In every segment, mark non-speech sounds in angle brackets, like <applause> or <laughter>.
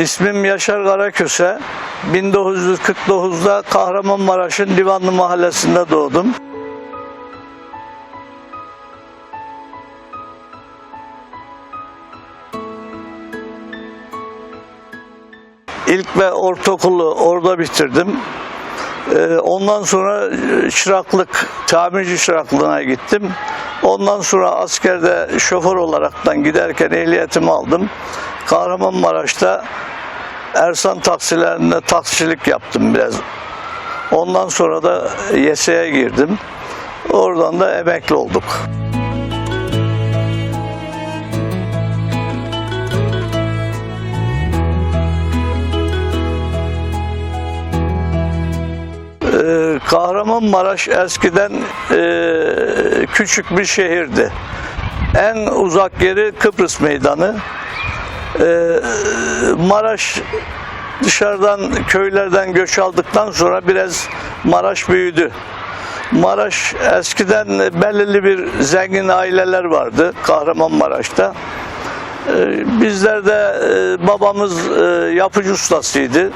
İsmim Yaşar Karaköse. 1949'da Kahramanmaraş'ın Divanlı Mahallesi'nde doğdum. İlk ve ortaokulu orada bitirdim. Ee, Ondan sonra çıraklık, tamirci çıraklığına gittim. Ondan sonra askerde şoför olaraktan giderken ehliyetimi aldım. Kahramanmaraş'ta Ersan taksilerinde taksicilik yaptım biraz. Ondan sonra da YS'ye girdim. Oradan da emekli olduk. Kahramanmaraş eskiden e, küçük bir şehirdi. En uzak yeri Kıbrıs Meydanı. Ee, Maraş dışarıdan köylerden göç aldıktan sonra biraz Maraş büyüdü. Maraş eskiden belirli bir zengin aileler vardı Kahramanmaraş'ta. Ee, Bizler de e, babamız e, yapıcı ustasıydı.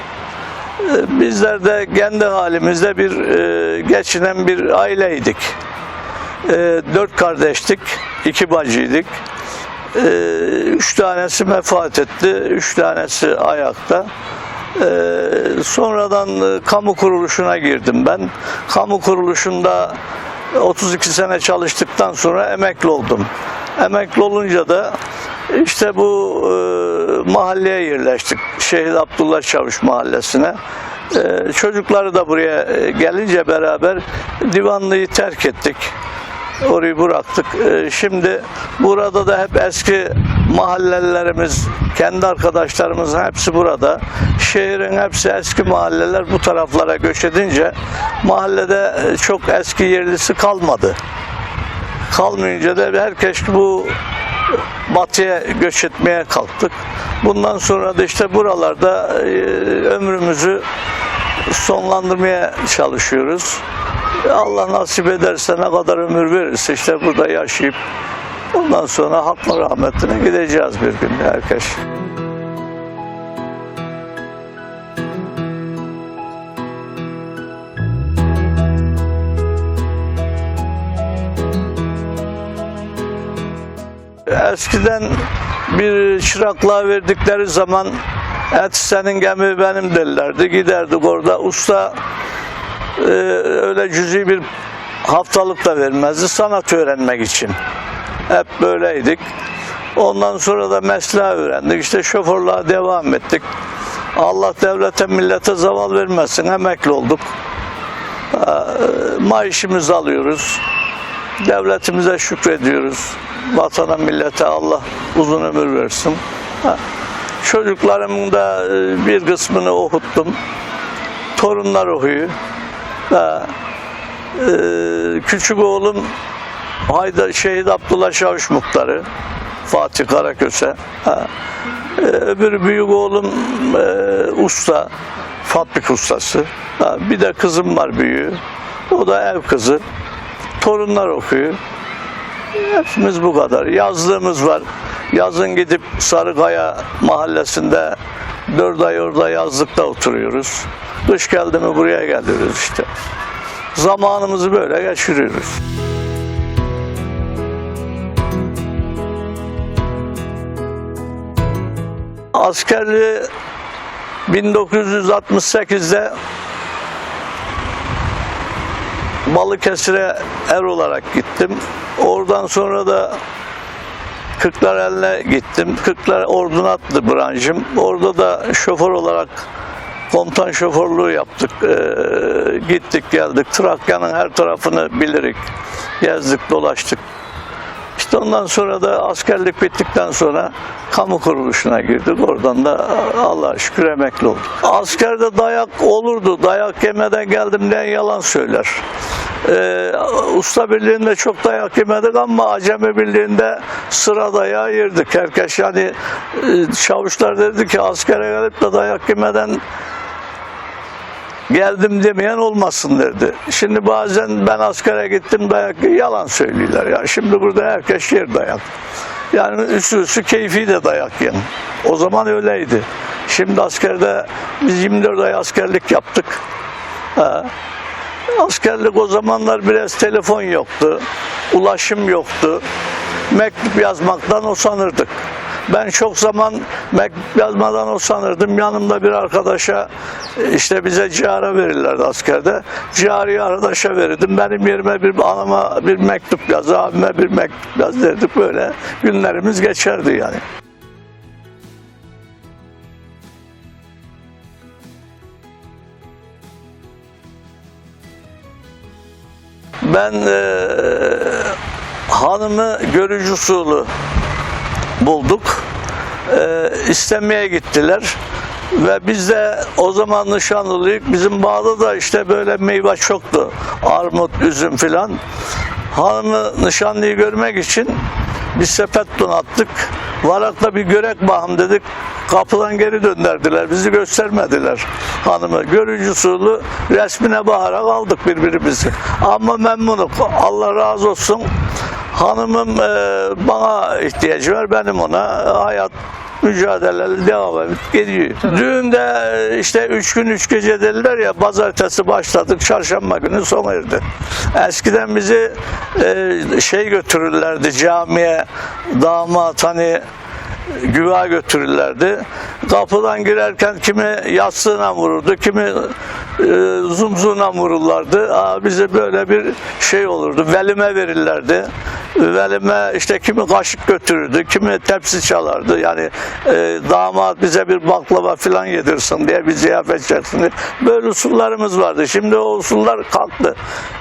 Bizler de kendi halimizde bir e, geçinen bir aileydik. Ee, Dört kardeştik, iki bacıydık. Ee, Üç tanesi vefat etti, üç tanesi ayakta. Ee, sonradan e, kamu kuruluşuna girdim ben. Kamu kuruluşunda 32 sene çalıştıktan sonra emekli oldum. Emekli olunca da işte bu e, mahalleye yerleştik. Şehit Abdullah Çavuş mahallesine. E, çocukları da buraya e, gelince beraber divanlıyı terk ettik. Orayı bıraktık. E, şimdi burada da hep eski mahallelerimiz, kendi arkadaşlarımızın hepsi burada. Şehrin hepsi eski mahalleler bu taraflara göç edince mahallede e, çok eski yerlisi kalmadı. Kalmayınca da herkes bu batıya göç etmeye kalktık. Bundan sonra da işte buralarda e, ömrümüzü sonlandırmaya çalışıyoruz. Allah nasip ederse ne kadar ömür verirse işte burada yaşayıp ondan sonra hakkın rahmetine gideceğiz bir gün herkes. Eskiden bir çıraklığa verdikleri zaman et senin gemi benim derlerdi. Giderdik orada usta e, öyle cüzi bir haftalık da vermezdi sanat öğrenmek için. Hep böyleydik. Ondan sonra da mesleği öğrendik. İşte şoförlüğe devam ettik. Allah devlete millete zaval vermesin. Emekli olduk. Ee, Maaşımızı alıyoruz. Devletimize şükrediyoruz. Vatana millete Allah uzun ömür versin. Çocuklarımın da e, bir kısmını okuttum. Torunlar okuyor. Ha, e, küçük oğlum Hayda Şehit Abdullah Çavuş Muhtarı. Fatih Karaköse. Ha, e, öbür büyük oğlum e, usta. Fabrik ustası. Bir de kızım var büyüğü. O da ev kızı. Torunlar okuyor. Hepimiz bu kadar. Yazlığımız var. Yazın gidip Sarıkaya mahallesinde dört ay orada yazlıkta oturuyoruz. Kış geldi mi buraya geliyoruz işte. Zamanımızı böyle geçiriyoruz. Askerliği 1968'de Balıkesir'e er olarak gittim. Oradan sonra da Kırklareli'ne gittim. Kırklar ordunatlı branşım. Orada da şoför olarak komutan şoförlüğü yaptık. Ee, gittik geldik. Trakya'nın her tarafını bilirik. Gezdik dolaştık. İşte ondan sonra da askerlik bittikten sonra kamu kuruluşuna girdik. Oradan da Allah'a şükür emekli olduk. Askerde dayak olurdu. Dayak yemeden geldim diye yalan söyler. Ee, usta birliğinde çok dayak yemedik ama acemi birliğinde sıra dayağı yerdik. Herkes yani e, çavuşlar dedi ki askere gelip de dayak yemeden geldim demeyen olmasın derdi. Şimdi bazen ben askere gittim dayak yalan söylüyorlar ya. Şimdi burada herkes yer dayak. Yani üstü üstü keyfi de dayak yiyen. O zaman öyleydi. Şimdi askerde biz 24 ay askerlik yaptık. Ha. Askerlik o zamanlar biraz telefon yoktu, ulaşım yoktu. Mektup yazmaktan usanırdık. Ben çok zaman mektup yazmadan usanırdım. Yanımda bir arkadaşa işte bize cihara verirlerdi askerde. Cihari arkadaşa verirdim. Benim yerime bir anama bir mektup yaz, abime bir mektup yaz derdik böyle. Günlerimiz geçerdi yani. Ben eee, hanımı görücü usulü bulduk. Eee istemeye gittiler. Ve biz de o zaman nişanlılıyık. Bizim bağda da işte böyle meyve çoktu. Armut, üzüm filan. Hanımı nişanlıyı görmek için bir sepet donattık. Varakla bir görek bahım dedik. Kapıdan geri döndürdüler. Bizi göstermediler hanımı. Görücü usulü resmine bakarak aldık birbirimizi. Ama memnunum. Allah razı olsun. Hanımım e, bana ihtiyacı var. Benim ona hayat mücadeleleri devam edip. Düğünde işte üç gün üç gece dediler ya pazartesi başladık çarşamba günü sona erdi. Eskiden bizi e, şey götürürlerdi camiye damat hani güva götürürlerdi. Kapıdan girerken kimi yastığına vururdu, kimi e, zumzuna vururlardı. Aa, bize böyle bir şey olurdu. Velime verirlerdi. Velime işte kimi kaşık götürürdü, kimi tepsi çalardı. Yani e, damat bize bir baklava falan yedirsin diye bir ziyafet çeksin diye. Böyle usullarımız vardı. Şimdi o usullar kalktı.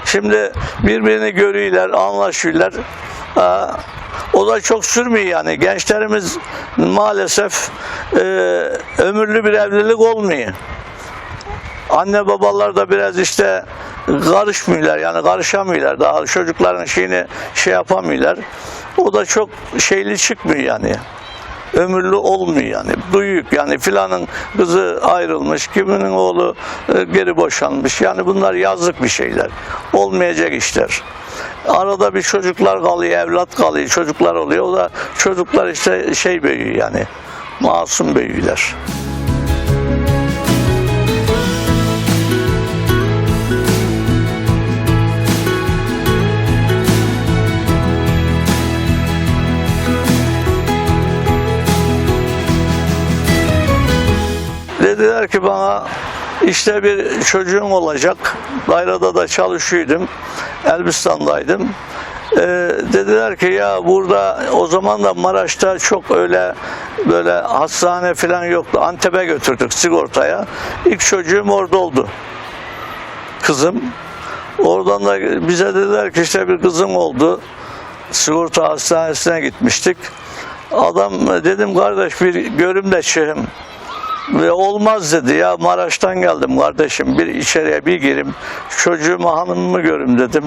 Şimdi birbirini görüyorlar, anlaşıyorlar. O da çok sürmüyor yani. Gençlerimiz maalesef e, ömürlü bir evlilik olmuyor. Anne babalar da biraz işte karışmıyorlar yani karışamıyorlar. Daha çocukların şeyini şey yapamıyorlar. O da çok şeyli çıkmıyor yani. Ömürlü olmuyor yani. Duyuk yani filanın kızı ayrılmış, kiminin oğlu e, geri boşanmış. Yani bunlar yazlık bir şeyler. Olmayacak işler. Arada bir çocuklar kalıyor, evlat kalıyor, çocuklar oluyor. O da çocuklar işte şey büyüyor yani. Masum büyüyorlar. Dediler ki bana işte bir çocuğun olacak. Dairada da çalışıyordum. Elbistan'daydım. Ee, dediler ki ya burada o zaman da Maraş'ta çok öyle böyle hastane falan yoktu. Antep'e götürdük sigortaya. İlk çocuğum orada oldu. Kızım. Oradan da bize dediler ki işte bir kızım oldu. Sigorta hastanesine gitmiştik. Adam dedim kardeş bir görüm de çıkayım. Ve olmaz dedi ya Maraş'tan geldim kardeşim bir içeriye bir girim çocuğumu hanımımı görüm dedim.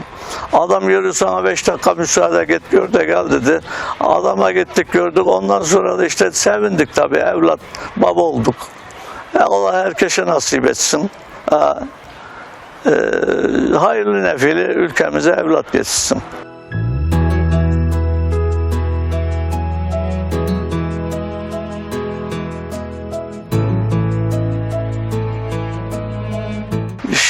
Adam yürü sana beş dakika müsaade git gör de gel dedi. Adama gittik gördük ondan sonra da işte sevindik tabii evlat baba olduk. Ya Allah herkese nasip etsin. Ha, e, hayırlı nefili ülkemize evlat geçsin.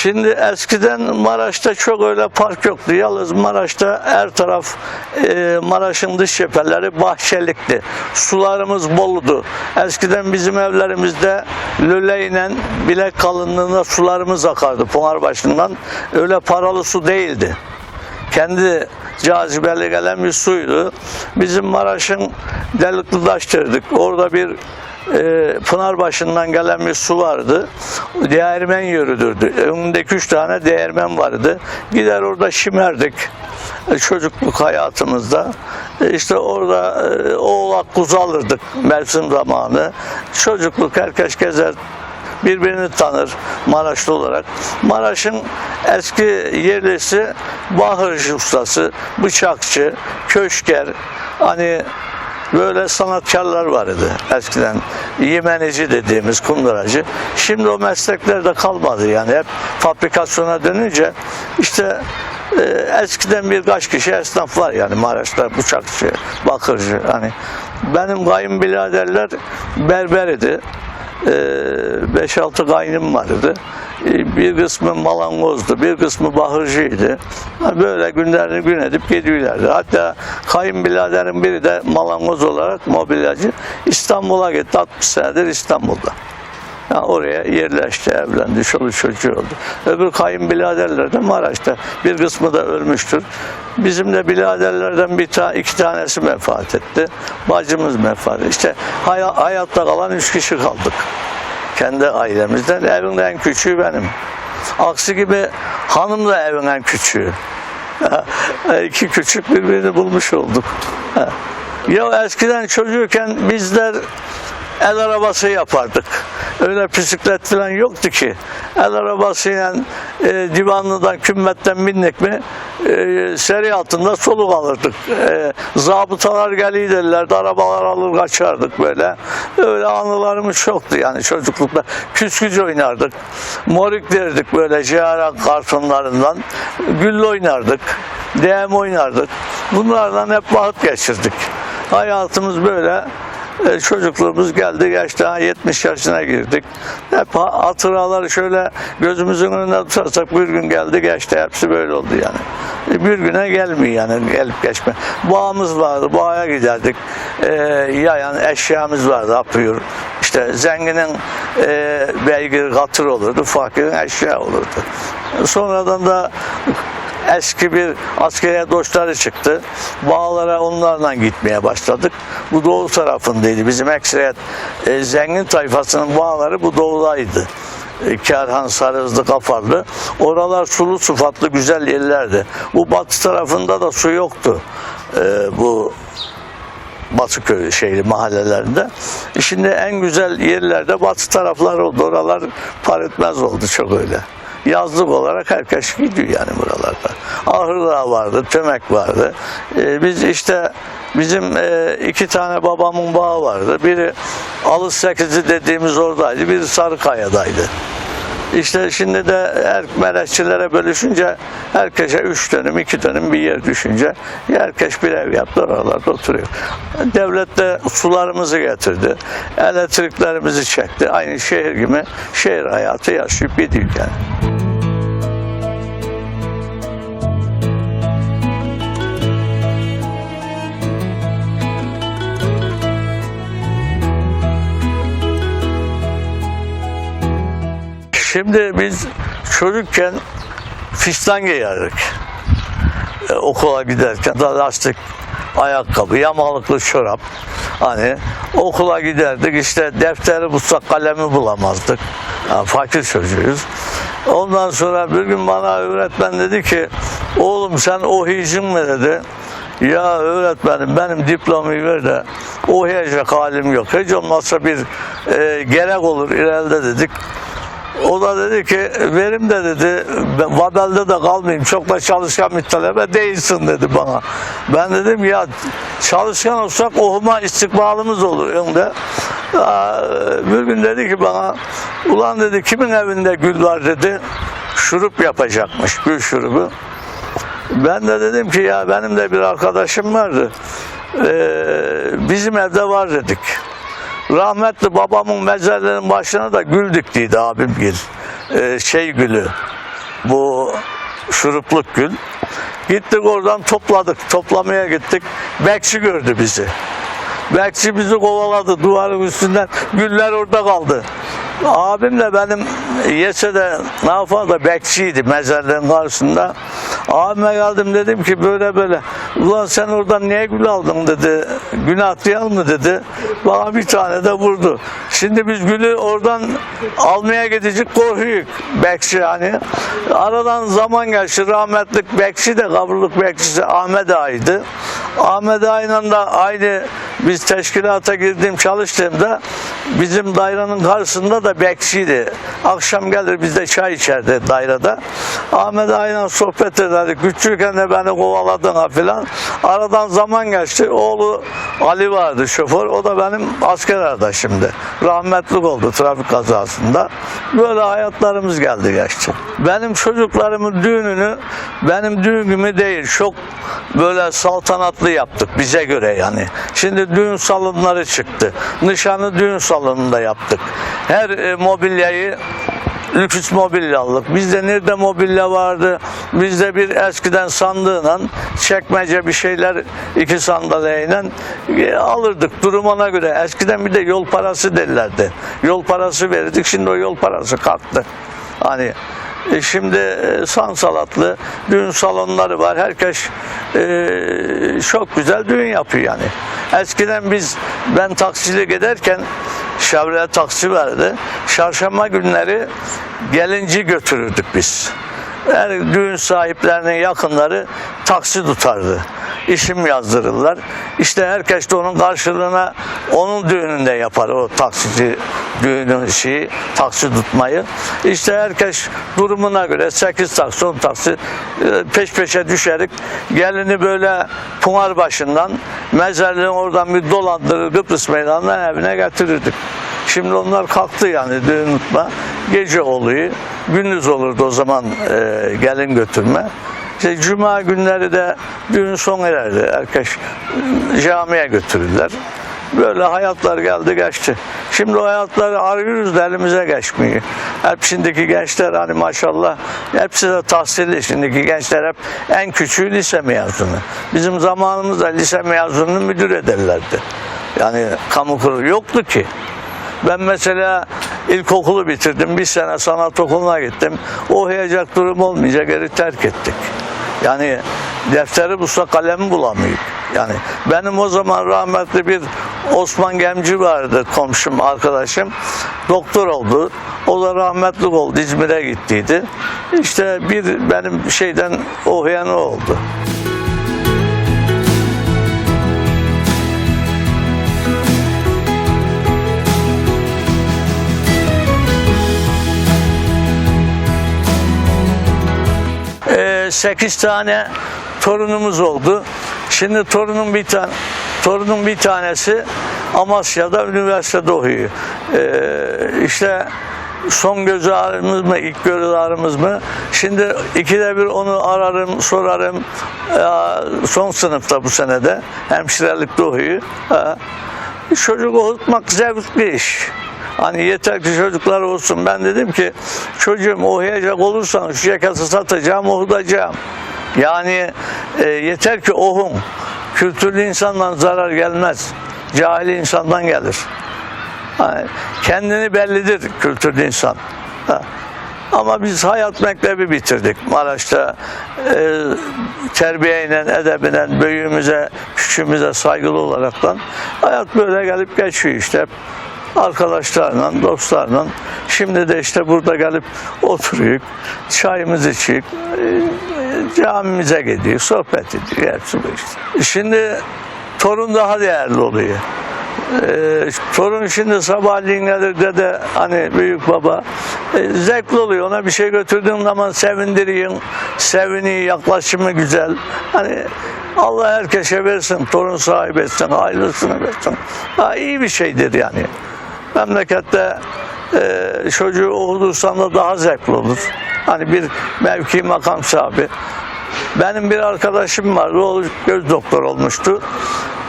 Şimdi eskiden Maraş'ta çok öyle park yoktu. Yalnız Maraş'ta her taraf e, Maraş'ın dış cepheleri bahçelikti. Sularımız boludu. Eskiden bizim evlerimizde löleyle bilek kalınlığında sularımız akardı Pınarbaşı'ndan. Öyle paralı su değildi kendi cazibeli gelen bir suydu. Bizim Maraş'ın Delikli Taş. Orada bir e, Pınarbaşı'ndan gelen bir su vardı. Değirmen yürüdürdü. Önündeki üç tane değirmen vardı. Gider orada şimerdik e, çocukluk hayatımızda. E, işte orada e, oğlak kuzu alırdık mevsim zamanı. Çocukluk herkes gezer birbirini tanır Maraşlı olarak. Maraş'ın eski yerlisi bahırcı ustası, bıçakçı, köşker, hani böyle sanatkarlar vardı eskiden. Yemenici dediğimiz kunduracı. Şimdi o meslekler de kalmadı yani hep fabrikasyona dönünce işte e, eskiden birkaç kişi esnaf var yani Maraş'ta bıçakçı, bakırcı hani benim kayınbiraderler berber idi. 5-6 kaynım vardı. E, Bir kısmı malangozdu, bir kısmı bahırcıydı. Böyle günlerini gün edip gidiyorlardı. Hatta kayınbiraderin biri de malangoz olarak mobilyacı İstanbul'a gitti. 60 senedir İstanbul'da. Ya oraya yerleşti, evlendi, çoluk çocuğu oldu. Öbür kayınbiraderler de Maraş'ta. Bir kısmı da ölmüştür. Bizim de biraderlerden bir ta iki tanesi vefat etti. Bacımız vefat etti. İşte hay- hayatta kalan üç kişi kaldık. Kendi ailemizden. Evin en küçüğü benim. Aksi gibi hanım da evin en küçüğü. İki küçük birbirini bulmuş olduk. Ya eskiden çocukken bizler el arabası yapardık. Öyle bisiklet falan yoktu ki. El arabasıyla e, divanlıdan, kümmetten bindik mi e, seri altında soluk alırdık. E, zabıtalar geliydilerdi, arabalar alır kaçardık böyle. Öyle anılarımız çoktu yani çocuklukta. Küskücü oynardık. Morik derdik böyle ciğer kartonlarından. Gülle oynardık. DM oynardık. Bunlardan hep vakit geçirdik. Hayatımız böyle çocukluğumuz geldi geçti ha 70 yaşına girdik. Hep ha- hatıraları şöyle gözümüzün önüne tutarsak bir gün geldi geçti hepsi böyle oldu yani. E, Bir güne gelmiyor yani gelip geçme. Bağımız vardı bağa giderdik. E, yayan eşyamız vardı apıyor. İşte zenginin e, beygir katır olurdu fakirin eşya olurdu. Sonradan da eski bir askeriye doşları çıktı. Bağlara onlarla gitmeye başladık. Bu doğu tarafındaydı. Bizim ekseriyet e, zengin tayfasının bağları bu doğudaydı. E, Kerhan, Sarızlı, Kafarlı. Oralar sulu sıfatlı güzel yerlerdi. Bu batı tarafında da su yoktu. E, bu Batıköy şehri mahallelerinde. E Şimdi en güzel yerlerde batı taraflar oldu. Oralar par etmez oldu çok öyle. Yazlık olarak herkes gidiyor yani buralarda. Ahırdağ vardı, Tömek vardı. E, biz işte bizim e, iki tane babamın bağı vardı. Biri Alış Sekizi dediğimiz oradaydı. Biri Sarıkaya'daydı. İşte şimdi de her melekçilere bölüşünce herkese üç dönüm, iki dönüm bir yer düşünce herkes bir ev yaptı oralarda oturuyor. Devlet de sularımızı getirdi. Elektriklerimizi çekti. Aynı şehir gibi şehir hayatı yaşayıp gidiyor yani. Şimdi biz çocukken fistan giyerdik. E, okula giderken da lastik ayakkabı, yamalıklı çorap. Hani okula giderdik işte defteri bulsak kalemi bulamazdık. Yani fakir çocuğuyuz. Ondan sonra bir gün bana öğretmen dedi ki oğlum sen ohiyicin mi dedi. Ya öğretmenim benim diplomayı ver de okuyacak halim yok. Hiç olmazsa bir e, gerek olur ileride dedik. O da dedi ki verim de dedi Vadal'da da kalmayayım çok da çalışkan bir talebe değilsin dedi bana. Ben dedim ya çalışkan olsak okuma istikbalımız olur önde. Aa, Bir gün dedi ki bana ulan dedi kimin evinde gül var dedi şurup yapacakmış gül şurubu. Ben de dedim ki ya benim de bir arkadaşım vardı. Ee, bizim evde var dedik. Rahmetli babamın mezarlığının başına da gül diktiydi abim gül. Ee, şey gülü. Bu şurupluk gül. Gittik oradan topladık. Toplamaya gittik. Bekçi gördü bizi. Bekçi bizi kovaladı duvarın üstünden. Güller orada kaldı. Abim de benim yese de Nafa da bekçiydi mezarlığın karşısında. Abime geldim dedim ki böyle böyle. Ulan sen oradan niye gül aldın dedi. Günah değil mı dedi. Bana bir tane de vurdu. Şimdi biz gülü oradan almaya gidecek korkuyuk. Bekçi yani. Aradan zaman geçti. Rahmetlik bekçi de kaburluk bekçisi Ahmet Ağa'ydı. Ahmet Ağa'yla da aynı biz teşkilata girdiğim çalıştığımda bizim dairenin karşısında da bekçiydi. Akşam gelir bizde çay içerdi dairede. Ahmet Ağa'yla sohbet ederdik. Küçükken de beni kovaladın ha filan. Aradan zaman geçti. Oğlu Ali vardı şoför. O da benim asker arkadaşımdı. Rahmetlik oldu trafik kazasında. Böyle hayatlarımız geldi geçti. Benim çocuklarımın düğününü benim düğünümü değil çok böyle saltanatlı yaptık bize göre yani. Şimdi düğün salonları çıktı. Nişanı düğün salonunda yaptık. Her e, mobilyayı lüks mobilya aldık. Bizde nerede mobilya vardı? Bizde bir eskiden sandığıyla çekmece bir şeyler iki sandalyeyle e, alırdık durumuna göre. Eskiden bir de yol parası derlerdi. Yol parası verirdik. Şimdi o yol parası kalktı. Hani Şimdi e, sansalatlı düğün salonları var. Herkes e, çok güzel düğün yapıyor yani. Eskiden biz ben taksilik ederken Chevrolet taksi vardı. Çarşamba günleri gelinci götürürdük biz. Her düğün sahiplerinin yakınları taksi tutardı. İşim yazdırırlar. İşte herkes de onun karşılığına onun düğününde yapar o taksici düğünü şeyi, taksi tutmayı. İşte herkes durumuna göre 8 taksi, 10 taksi e, peş peşe düşerik. Gelini böyle Pınar başından mezarlığın oradan bir dolandırır Kıbrıs meydanından evine getirirdik. Şimdi onlar kalktı yani düğün tutma. Gece oluyor. Gündüz olurdu o zaman e, gelin götürme. İşte cuma günleri de düğün son ererdi. Herkes camiye götürürler. Böyle hayatlar geldi geçti. Şimdi o hayatları arıyoruz da elimize geçmiyor. Hep şimdiki gençler hani maşallah hepsi de tahsilli. Şimdiki gençler hep en küçüğü lise mezunu. Bizim zamanımızda lise mezununu müdür ederlerdi. Yani kamu kurumu yoktu ki. Ben mesela ilkokulu bitirdim. Bir sene sanat okuluna gittim. Okuyacak durum olmayınca geri terk ettik. Yani defteri bulsa kalemi bulamıyor. Yani benim o zaman rahmetli bir Osman Gemci vardı komşum, arkadaşım. Doktor oldu. O da rahmetli oldu. İzmir'e gittiydi. İşte bir benim şeyden okuyan o oldu. 8 tane torunumuz oldu. Şimdi torunum bir tane torunum bir tanesi Amasya'da üniversitede okuyor. Ee, işte son göz ağrımız mı, ilk göz ağrımız mı? Şimdi ikide bir onu ararım, sorarım. Ee, son sınıfta bu senede. Hemşirelikte okuyor. Ee, çocuk okutmak zevkli iş. Hani yeter ki çocuklar olsun. Ben dedim ki çocuğum okuyacak olursan şu ceketi satacağım, okutacağım. Yani e, yeter ki ohun. Kültürlü insandan zarar gelmez. Cahil insandan gelir. Yani kendini bellidir kültürlü insan. Ha. Ama biz hayat mektebi bitirdik Maraş'ta. E, terbiyeyle, edebine, büyüğümüze, küçüğümüze saygılı olaraktan hayat böyle gelip geçiyor işte. Arkadaşlarla, dostlarla. Şimdi de işte burada gelip oturuyoruz, çayımızı içiyoruz, camimize gidiyoruz, sohbet ediyoruz. İşte. Şimdi torun daha değerli oluyor. Ee, torun şimdi sabahleyin gelir dede hani büyük baba e, zevkli oluyor ona bir şey götürdüğün zaman sevindiriyorsun seviniyor yaklaşımı güzel hani Allah herkese versin torun sahibi etsin ailesine versin ha, iyi bir şeydir yani memlekette e, çocuğu okudursan da daha zevkli olur hani bir mevki makam sahibi benim bir arkadaşım vardı, o göz doktor olmuştu.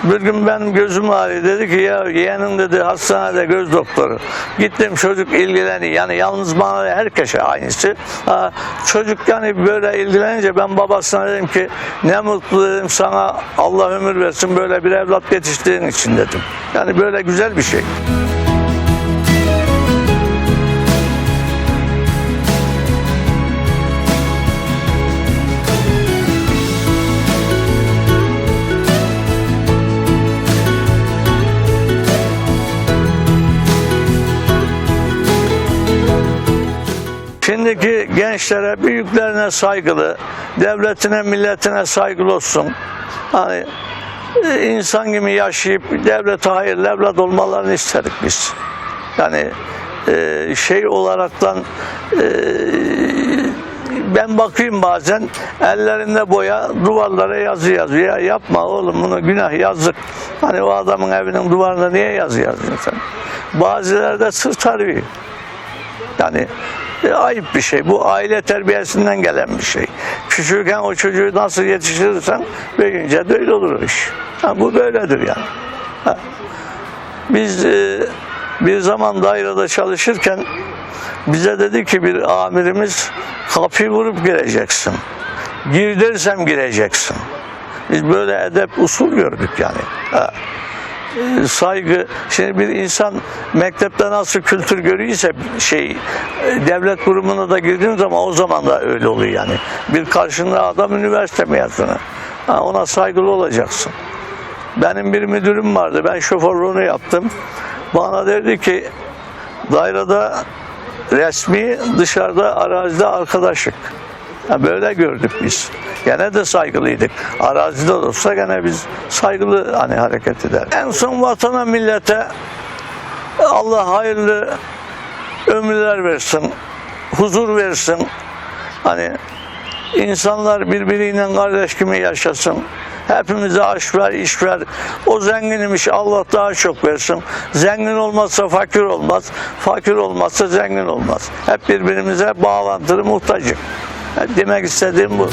Bir gün benim gözüm ağrıyor dedi ki ya yeğenin dedi hastanede göz doktoru. Gittim çocuk ilgileniyor yani yalnız bana değil, herkese aynısı. Ha, çocuk yani böyle ilgilenince ben babasına dedim ki ne mutlu dedim sana Allah ömür versin böyle bir evlat yetiştiğin için dedim. Yani böyle güzel bir şey. Şimdiki gençlere, büyüklerine saygılı, devletine, milletine saygılı olsun. Hani e, insan gibi yaşayıp devlete hayırlı evlat olmalarını isterik biz. Yani e, şey olaraktan e, ben bakayım bazen ellerinde boya duvarlara yazı yazıyor. Ya yapma oğlum bunu günah yazık. Hani o adamın evinin duvarına niye yazı yazıyorsun sen? Bazıları da sırt arıyor. Yani <laughs> Ayıp bir şey. Bu aile terbiyesinden gelen bir şey. Küçükken o çocuğu nasıl yetiştirirsen büyüyünce de öyle olur iş. Ha, bu böyledir yani. Ha. Biz e, bir zaman dairede çalışırken bize dedi ki bir amirimiz kapıyı vurup gireceksin. Gir gireceksin. Biz böyle edep usul gördük yani. Ha. Saygı. Şimdi bir insan mektepte nasıl kültür görüyorsa şey devlet kurumuna da girdiğin zaman o zaman da öyle oluyor yani. Bir karşında adam üniversite mezunu. Ona saygılı olacaksın. Benim bir müdürüm vardı. Ben şoförlüğünü yaptım. Bana derdi ki dairede resmi dışarıda arazide arkadaşlık. Böyle gördük biz. Gene de saygılıydık. Arazide olsa gene biz saygılı hani hareket eder. En son vatana millete Allah hayırlı ömürler versin. Huzur versin. Hani insanlar birbiriyle kardeş gibi yaşasın. Hepimize aş ver, iş ver. O zenginmiş Allah daha çok versin. Zengin olmazsa fakir olmaz. Fakir olmazsa zengin olmaz. Hep birbirimize bağlantılı muhtacım. Demek istediğim bu.